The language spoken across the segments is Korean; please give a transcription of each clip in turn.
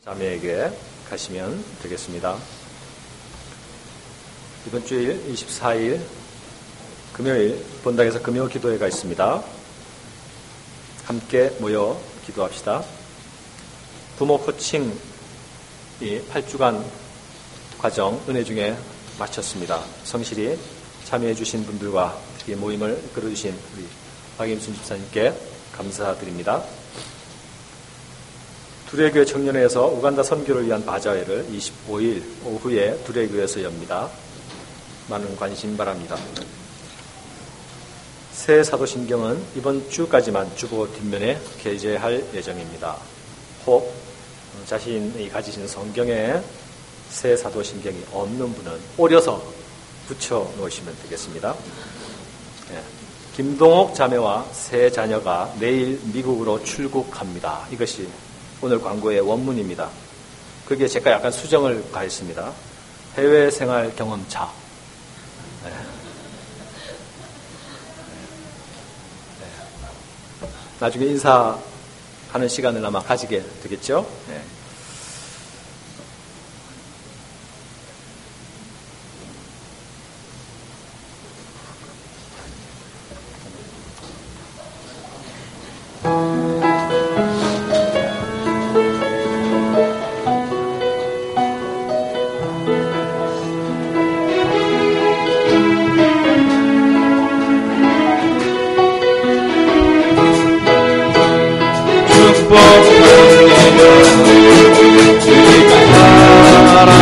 자매에게 가시면 되겠습니다. 이번 주일 24일 금요일 본당에서 금요 기도회가 있습니다. 함께 모여 기도합시다. 부모 코칭 이 8주간 과정 은혜 중에 마쳤습니다. 성실히 참여해 주신 분들과 특히 모임을 이끌어주신 우리 박임순 집사님께 감사드립니다. 두레교회 청년회에서 우간다 선교를 위한 바자회를 25일 오후에 두레교회에서 엽니다. 많은 관심 바랍니다. 새 사도신경은 이번 주까지만 주보 뒷면에 게재할 예정입니다. 혹 자신이 가지신 성경에 새 사도신경이 없는 분은 오려서 붙여 놓으시면 되겠습니다. 네. 김동옥 자매와 새 자녀가 내일 미국으로 출국합니다. 이것이 오늘 광고의 원문입니다. 그게 제가 약간 수정을 가했습니다. 해외 생활 경험차. 네. 네. 나중에 인사하는 시간을 아마 가지게 되겠죠? 네. God's holy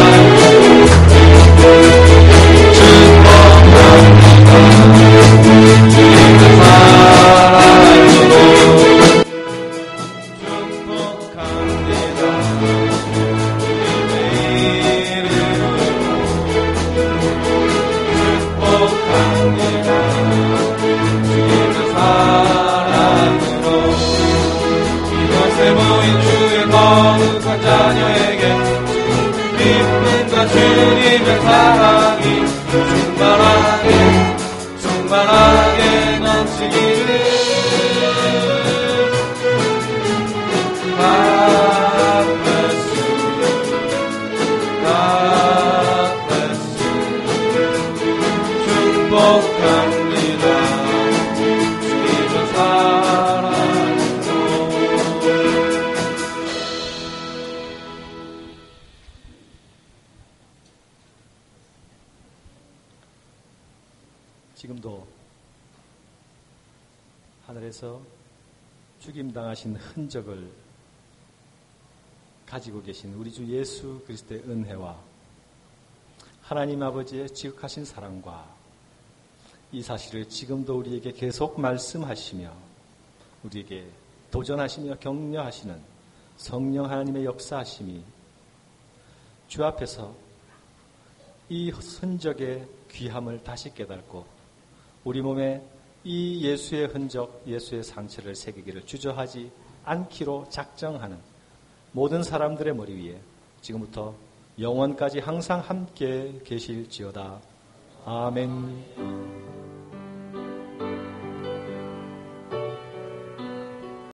name. 주시는 사랑이 충만하게 충만하게 넘치기를 지금도 하늘에서 죽임당하신 흔적을 가지고 계신 우리 주 예수 그리스도의 은혜와 하나님 아버지의 지극하신 사랑과 이 사실을 지금도 우리에게 계속 말씀하시며 우리에게 도전하시며 격려하시는 성령 하나님의 역사하심이 주 앞에서 이 흔적의 귀함을 다시 깨닫고 우리 몸에 이 예수의 흔적, 예수의 상처를 새기기를 주저하지 않기로 작정하는 모든 사람들의 머리 위에 지금부터 영원까지 항상 함께 계실지어다. 아멘.